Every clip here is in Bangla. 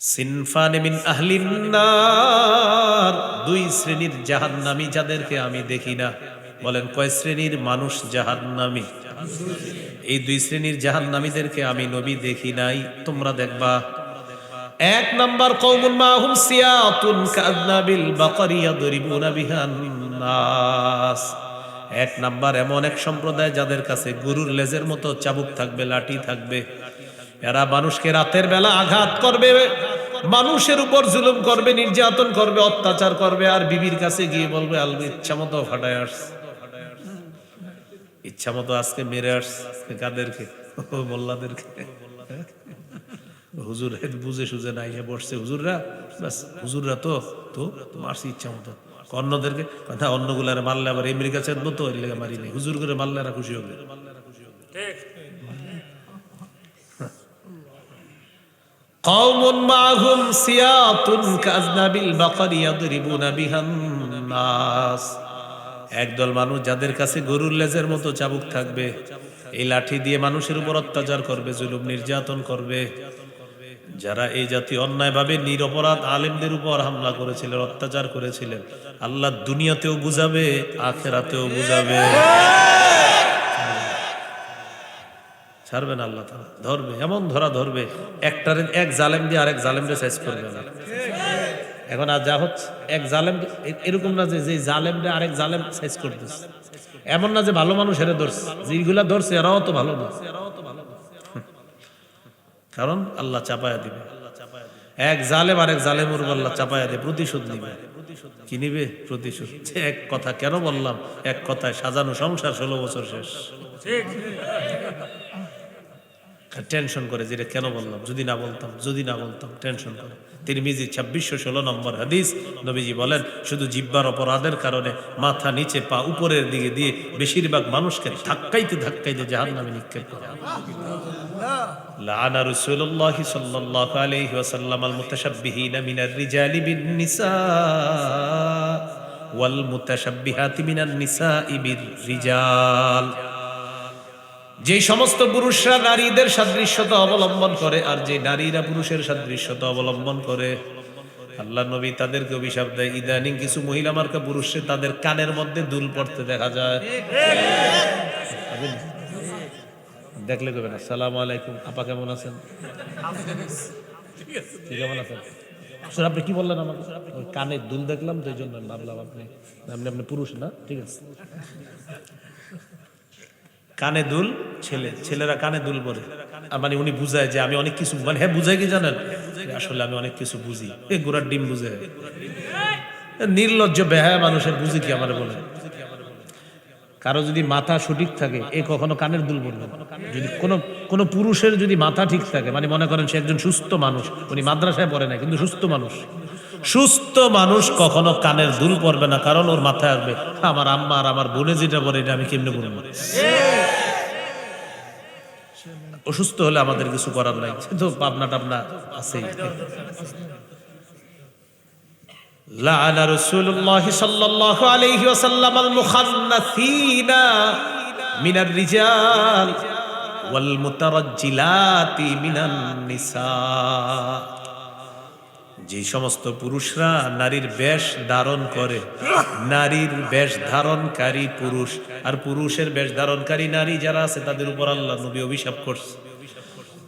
সিনফানে মিন আহলিন দুই শ্রেণির জাহান্নামী যাদেরকে আমি দেখি না। বলেন, কয় শ্রেণির মানুষ জাহান্নামী? এই দুই শ্রেণির জাহান্নামীদেরকে আমি নবী দেখি নাই। তোমরা দেখবা। এক নাম্বার কওমুন মাহুম সিয়াতুন কাযনাবিল বাকারি ইয়াদরিবুনা বিহান নাস। এক নাম্বার এমন এক সম্প্রদায় যাদের কাছে গরুর লেজের মতো চাবুক থাকবে, লাঠি থাকবে। এরা মানুষকে রাতের বেলা আঘাত করবে। মানুষের উপর জুলুম করবে, নির্যাতন করবে, অত্যাচার করবে, আর বিবির কাছে গিয়ে বলবে আলবি ইচ্ছা মতো ফাটায় ইচ্ছা মতো আজকে মেরে আস কাদেরকে? মোল্লাদেরকে। হুজুর বুঝে সুঝে নাই সে বসছে। হুজুররা ব্যাস হুজুররা তো তো মারছি ইচ্ছা মতো। অন্যদেরকে কথা অন্যগুলারে মারলে আবার আমেরিকা চেতবো তো, এর লেগে মারি নেই। হুজুর করে মারলে খুশি হবে। قوم معهم سياط كأذناب البقر يضربون بها الناس একদল মানুষ যাদের কাছে গরুর লেজের মতো চাবুক থাকবে এই লাঠি দিয়ে মানুষের উপর অত্যাচার করবে জুলুম নির্যাতন করবে যারা এই জাতীয় অন্যায়ভাবে নিরপরাধ আলেমদের উপর হামলা করেছিলেন অত্যাচার করেছিলেন আল্লাহ দুনিয়াতেও বুঝাবে আখেরাতেও বুঝাবে ছাড়বেন আল্লাহ তাআলা, ধরবে, এমন ধরা ধরবে, একটারে, এক জালেম দিয়ে আরেক জালেমরে সাইজ করবে না। এখন আর যা হচ্ছে, এক জালেম, এরকম না যে জালেম জালেমরে আরেক জালেম সাইজ করতেছে। এমন না যে ভালো মানুষ হেরে ধরছে যেগুলা ধরছে, এরাও তো ভালো না। কারণ আল্লাহ চাপায়া দিবে। এক জালেম আরেক জালেমের উপর আল্লাহ চাপায়া দিয়ে প্রতিশোধ নিবে। কি নিবে? প্রতিশোধ। এক কথা কেন বললাম? এক কথায় সাজানো সংসার ষোলো বছর শেষ। টেনশন করে, যেটা কেন বললাম? যদি না বলতাম, যদি না বলতাম টেনশন করে। তিনি মিজি ছাব্বিশশো ষোলো নম্বর হাদিস, নবীজি বলেন, শুধু জিব্বার অপরাধের কারণে মাথা নিচে পা উপরের দিকে দিয়ে বেশিরভাগ মানুষকে ধাক্কাইতে ধাক্কাইতে জাহান নামে নিক্ষেপ করে। লানা রসুল্লাহ সাল্লাহ আলহি ওয়াসাল্লাম আল মুতাসাব্বিহিন মিনার রিজালি বিন নিসা ওয়াল মুতাসাব্বিহাতি মিনান নিসা ইবির রিজাল যে সমস্ত পুরুষরা নারীদের সাদৃশ্যতা অবলম্বন করে আর যে নারীরা পুরুষের সাদৃশ্যতা অবলম্বন করে, আল্লাহ নবী তাদেরকে অভিশাপ দেয়। ইদানিং কিছু মহিলা মার্কা পুরুষে তাদের কানের মধ্যে দুল পড়তে দেখা যায়। দেখলে কবেন আসসালাম আলাইকুম, আপা কেমন আছেন? কেমন আছেন? স্যার, আপনি কি বললেন আমাকে? কানে দুল দেখলাম, তো এই জন্য ভাবলাম আপনি আপনি আপনি পুরুষ না, ঠিক আছে। কানে দুল ছেলে, ছেলেরা কানে দুল আর মানে উনি বুঝায় যে আমি অনেক কিছু মানে হ্যাঁ বুঝায় কি জানেন? আসলে আমি অনেক কিছু বুঝি। এই গোড়ার ডিম বুঝে। নির্লজ্জ, বেহায়া মানুষের বুঝি কি আমার বলে? কারও যদি মাথা সঠিক থাকে, এ কখনো কানের দুল না। যদি কোনো কোনো পুরুষের যদি মাথা ঠিক থাকে মানে মনে করেন সে একজন সুস্থ মানুষ, উনি মাদ্রাসায় পড়ে না কিন্তু সুস্থ মানুষ। সুস্থ মানুষ কখনো কানের দুল পড়বে না, কারণ ওর মাথায় আসবে, আমার আম্মা আর আমার বোনে যেটা বলে, এটা আমি কেমনে বলব? অসুস্থ হলে আমাদের কিছু করার নাই তো পাবনা টাবনা আছে লাআনা যে সমস্ত পুরুষরা নারীর বেশ ধারণ করে, নারীর বেশ ধারণকারী পুরুষ। আর পুরুষের বেশ ধারণকারী নারী যারা আছে, তাদের উপর আল্লাহ নবী অভিশাপ করছে।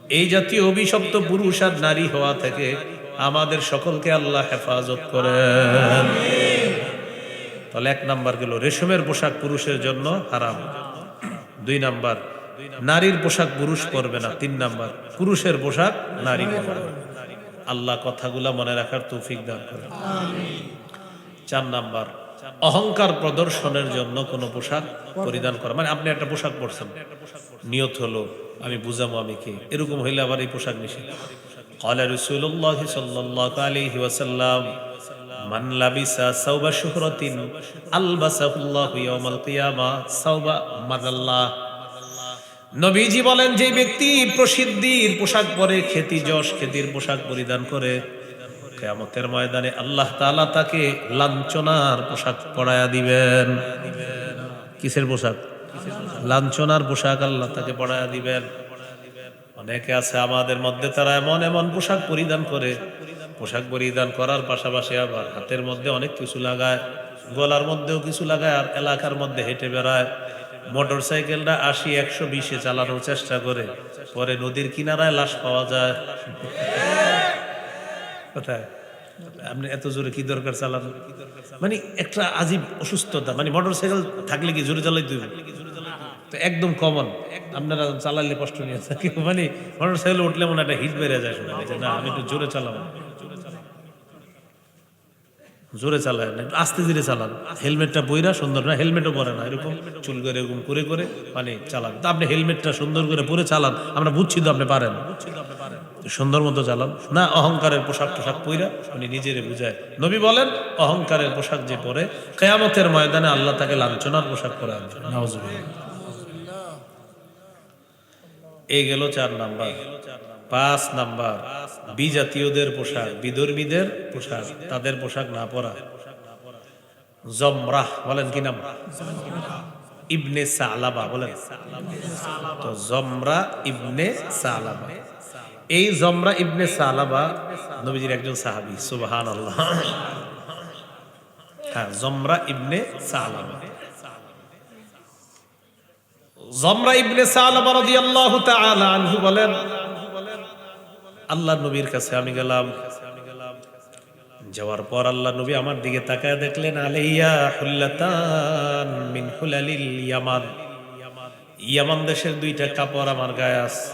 এই জাতীয় অভিশপ্ত পুরুষ আর নারী হওয়া থেকে আমাদের সকলকে আল্লাহ হেফাজত করেন। তাহলে এক নাম্বার গেল, রেশমের পোশাক পুরুষের জন্য হারাম। দুই নাম্বার, নারীর পোশাক পুরুষ করবে না। তিন নাম্বার, পুরুষের পোশাক নারী পরবে। না। আল্লাহ কথাগুলা মনে রাখার তৌফিক দান করেন চার নাম্বার অহংকার প্রদর্শনের জন্য কোনো পোশাক পরিধান করা মানে আপনি একটা পোশাক পরছেন নিয়ত হলো আমি বুঝাবো আমি কে এরকম হইলে আবার এই পোশাক নিষেধ قال رسول الله صلى الله عليه وسلم من لبس ثوب شهرة ألبسه الله يوم القيامة ثوب من الله নবীজি বলেন, যে ব্যক্তি প্রসিদ্ধির পোশাক পরে খ্যাতি যশ খ্যাতির পোশাক পরিধান করে, কেয়ামতের ময়দানে আল্লাহ তাআলা তাকে লাঞ্ছনার পোশাক পরায়া দিবেন। কিসের পোশাক? লাঞ্ছনার পোশাক আল্লাহ তাকে পরায়া দিবেন। অনেকে আছে আমাদের মধ্যে, তারা এমন এমন পোশাক পরিধান করে। পোশাক পরিধান করার পাশাপাশি আবার হাতের মধ্যে অনেক কিছু লাগায়, গলার মধ্যেও কিছু লাগায়, আর এলাকার মধ্যে হেঁটে বেড়ায়। মোটর সাইকেলটা আশি, একশো বিশে চালানোর চেষ্টা করে। পরে নদীর কিনারায় লাশ পাওয়া যায়। কোথায়? আপনি এত জোরে কি দরকার চালানো? মানে একটা আজীব অসুস্থতা। মানে মোটর সাইকেল থাকলে কি জোরে চালাই তুই তো একদম কমন আপনারা চালালে কষ্ট নিয়ে থাকে মানে মোটর সাইকেল উঠলে মনে একটা হিট বেড়ে যায় শুনে না, আমি একটু জোরে চালাবো। জোরে চালায় না আস্তে ধীরে চালান। হেলমেটটা বইরা সুন্দর না, হেলমেটও পরে না, এরকম চুল করে এরকম করে করে মানে চালান। তা আপনি হেলমেটটা সুন্দর করে পরে চালান, আমরা বুঝছি তো আপনি পারেন। সুন্দর মতো চালান। না, অহংকারের পোশাক টোশাক পইরা উনি নিজেরে বুঝায়। নবী বলেন, অহংকারের পোশাক যে পরে, কেয়ামতের ময়দানে আল্লাহ তাকে লাঞ্ছনার পোশাক পরে নাউজুবিল্লাহ। এই গেল চার নাম্বার। পাঁচ নাম্বার, বিজাতীয়দের পোশাক, বিধর্মীদের পোশাক, তাদের পোশাক না পরা। জমরাহ, বলেন কি নাম? ইবনে সালাবা বলেন। তো জমরা ইবনে সালাবা এই জমরা ইবনে সালাবা নবীজির একজন সাহাবি সুবহান আল্লাহ হ্যাঁ জমরা ইবনে সালাবা জমরা ইবনে সালাবা রাদিয়াল্লাহু তাআলা আনহু বলেন আল্লাহ নবীর কাছে আমি গেলাম। যাওয়ার পর আল্লাহ নবী আমার দিকে তাকায় দেখলেন, আলাইয়া হুল্লাতান মিন হুলালিল ইয়ামান। ইয়ামান দেশের দুইটা কাপড় আমার গায়ে আছে।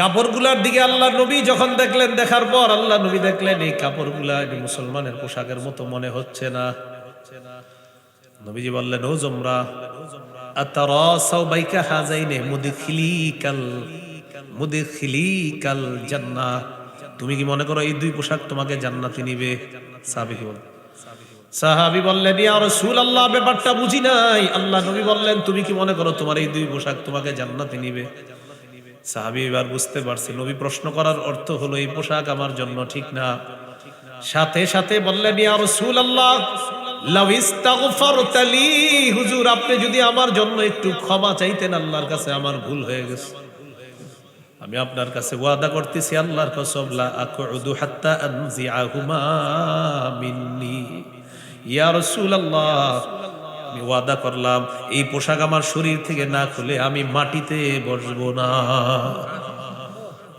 কাপড়গুলার দিকে আল্লাহ নবী যখন দেখলেন, দেখার পর আল্লাহ নবী দেখলেন, এই কাপড়গুলা এটি মুসলমানের পোশাকের মতো মনে হচ্ছে না। নবীজি বললেন, ও জমরা আতারা সাউবাইকা হাজাইনে মুদখিলিকাল মুদখিলিকাল জান্নাহ। তুমি কি মনে করো এই দুই পোশাক তোমাকে জান্নাতে নিবে? সাহাবী বল সাহাবি বললেন, ইয়া রাসূলুল্লাহ, ব্যাপারটা বুঝি নাই। আল্লাহ নবী বললেন, তুমি কি মনে করো তোমার এই দুই পোশাক তোমাকে জান্নাতে নিবে? সাহাবি এবার বুঝতে পারছে, নবী প্রশ্ন করার অর্থ হলো, এই পোশাক আমার জন্য ঠিক না। সাথে সাথে বললেন, ইয়া লি হুজুর, আপনি যদি আমার জন্য একটু ক্ষমা চাইতেন, আল্লাহর কাছে আমার ভুল হয়ে গেছে। আমি আপনার কাছে ওয়াদা করতেছি, আল্লাহর কসম, লা আকুদু হাত্তা আনজিআহুমা মিন্নি। আমি ওয়াদা করলাম, এই পোশাক আমার শরীর থেকে না খুলে আমি মাটিতে বসবো না।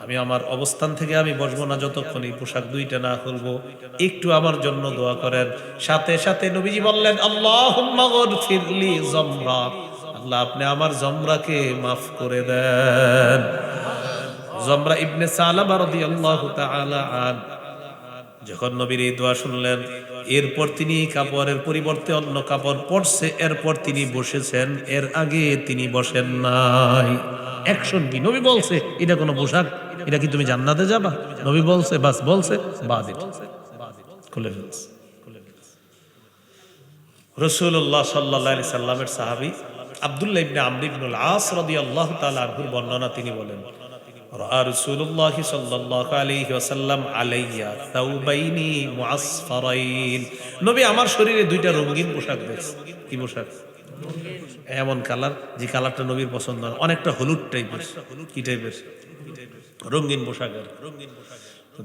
আমি আমার অবস্থান থেকে আমি বসবো না যতক্ষণ এই পোশাক দুইটা না খুলবো। একটু আমার জন্য দোয়া করেন। সাথে সাথে নবীজি বললেন আল্লাহ ফিরলি জমরা। আল্লাহ, আপনি আমার জমরাকে মাফ করে দেন। জমরা ইবনে সালাবা রাদিয়াল্লাহু তাআলা আন। যখন নবীর এই দোয়া শুনলেন, এরপর তিনি কাপড়ের পরিবর্তে অন্য কাপড় পরছে, এরপর তিনি বসেছেন। এর আগে তিনি বসেন নাই। অ্যাকশন নবী বলছে, এটা কোনো পোশাক? এটা কি তুমি জান্নাতে যাবা? নবী বলছে, বাস, বলছে। খুলে ফেলছে। রসুল্লাহ সাল্লাহ সাল্লামের সাহাবি আবদুল্লাহ ইবনে আমর ইবনুল আস বর্ণনা তিনি বলেন রাসূলুল্লাহ আলাইহি ওয়াসাল্লাম আলাইয়া মুআসফারাইন। নবী আমার শরীরে দুইটা রঙিন পোশাক দেখছে। কি পোশাক? এমন কালার যে কালারটা নবীর পছন্দ না অনেকটা হলুদ টাইপের কি টাইপের রঙিন পোশাকের।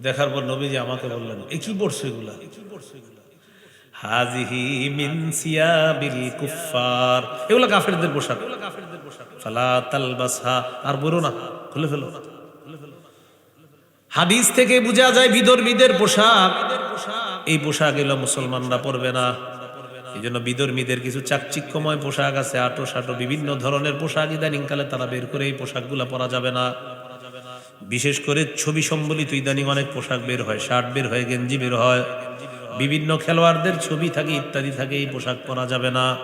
দেখার পর নবী যে আমাকে বললেন এ কি পড়ছে এগুলা? হাজিহি মিন সিয়াবিল এগুলো কাফেরদের পোশাক। ফালা তালবাসহা আর বলো না খুলে ফেলো। হাদিস থেকে বোঝা যায় বিধর্মীদের পোশাক। এই পোশাক এগুলো মুসলমানরা পরবে না। এই জন্য বিধর্মীদের কিছু চাকচিক্যময় পোশাক আছে, আটো সাটো, বিভিন্ন ধরনের পোশাক ইদানিংকালে তারা বের করে এই পোশাকগুলো পরা যাবে না। বিশেষ করে ছবি সম্বলিত ইদানিং অনেক পোশাক বের হয়, শার্ট বের হয়, গেঞ্জি বের হয়। বিভিন্ন খেলোয়াড়দের ছবি থাকে, ইত্যাদি থাকে, এই পোশাক পরা যাবে না।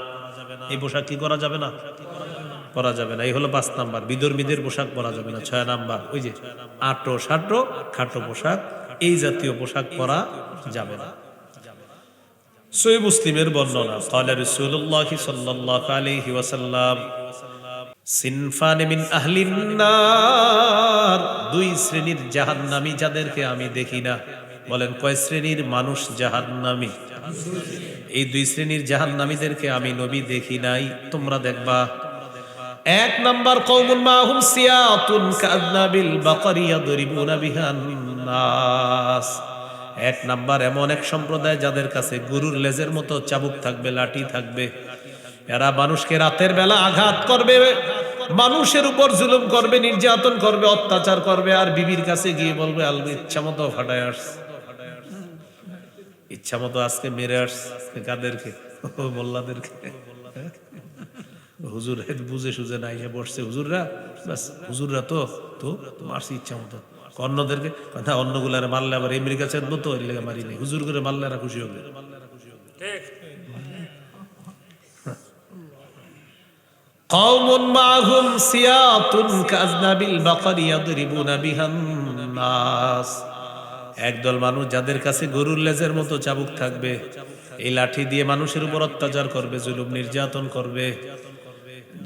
এই পোশাক কি করা যাবে না? পরা যাবে না। এই হলো পাঁচ নাম্বার। বিধর্মীদের পোশাক পরা যাবে না। ছয় নাম্বার, ওই যে আটো সাটো, খাটো পোশাক, এই জাতীয় পোশাক পরা যাবে না। সই মুসলিমের বর্ণনা قال رسول الله صلى الله عليه وسلم সিনফান মিন আহলিন নার দুই শ্রেণীর জাহান্নামী যাদেরকে আমি দেখি না বলেন কয় শ্রেণীর মানুষ জাহান্নামী এই দুই শ্রেণীর জাহান্নামীদেরকে আমি নবী দেখি নাই তোমরা দেখবা এক নাম্বার কৌমুন মাহুম সিয়াতুন কাযনাবিল বাকারি ইয়াদরিবুনা বিহান নাস এক নাম্বার এমন এক সম্প্রদায় যাদের কাছে গরুর লেজের মতো চাবুক থাকবে, লাঠি থাকবে। এরা মানুষকে রাতের বেলা আঘাত করবে, মানুষের উপর জুলুম করবে, নির্যাতন করবে, অত্যাচার করবে, আর বিবির কাছে গিয়ে বলবে আলবি ইচ্ছা মতো ফাটায় আসছে। ইচ্ছা মতো আজকে মেরে আসছে কাদেরকে? মোল্লাদেরকে? হুজুর বুঝে সুঝে নাই বসছে। হুজুররা? হুজুররা তো তো মারছি ইচ্ছা মতো। অন্যদেরকে কথা অন্যগুলারে মারলে আবার আমেরিকা চেদ মতো এর লেগে মারি নেই হুজুর করে মারলে এরা খুশি হবে قوم معهم سياط كأذناب البقر يضربون بها الناس একদল মানুষ যাদের কাছে গরুর লেজের মতো চাবুক থাকবে এই লাঠি দিয়ে মানুষের উপর অত্যাচার করবে জুলুম নির্যাতন করবে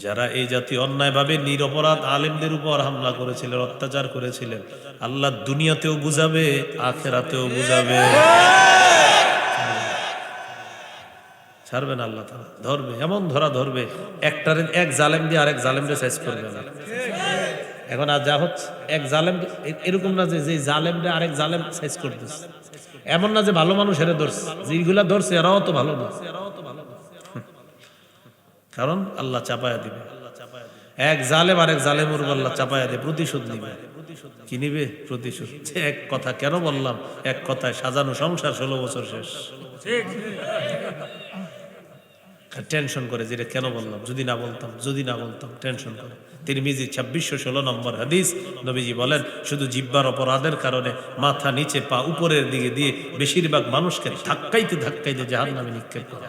যারা এই জাতীয় অন্যায়ভাবে নিরপরাধ আলেমদের উপর হামলা করেছিলেন অত্যাচার করেছিলেন আল্লাহ দুনিয়াতেও বুঝাবে, আখেরাতেও বুঝাবে। ছাড়বে না আল্লাহ ধরবে, এমন ধরা ধরবে। একটার, এক জালেম দিয়ে আরেক জালেমরে সাইজ করবে না। এখন আর যা হচ্ছে, এক জালেম এরকম না যে যে জালেমরে আরেক জালেম সাইজ করতেছে। এমন না যে ভালো মানুষ হেরে ধরছে যেগুলা ধরছে এরাও তো ভালো না। কারণ আল্লাহ চাপায়া দিবে। এক জালেম আরেক জালেমের উপর আল্লাহ চাপায়া দিয়ে প্রতিশোধ নিবে। কি নিবে প্রতিশোধ? যে এক কথা কেন বললাম? এক কথায় সাজানো সংসার ষোলো বছর শেষ। টেনশন করে যেটা কেন বললাম? যদি না বলতাম যদি না বলতাম টেনশন করে। তিনি মিজি ছাব্বিশশো ষোলো নম্বর হাদিস নবীজি বলেন শুধু জিব্বার অপরাধের কারণে মাথা নিচে পা উপরের দিকে দিয়ে বেশিরভাগ মানুষকে ধাক্কাইতে ধাক্কাইতে জাহান নামে নিক্ষেপ করে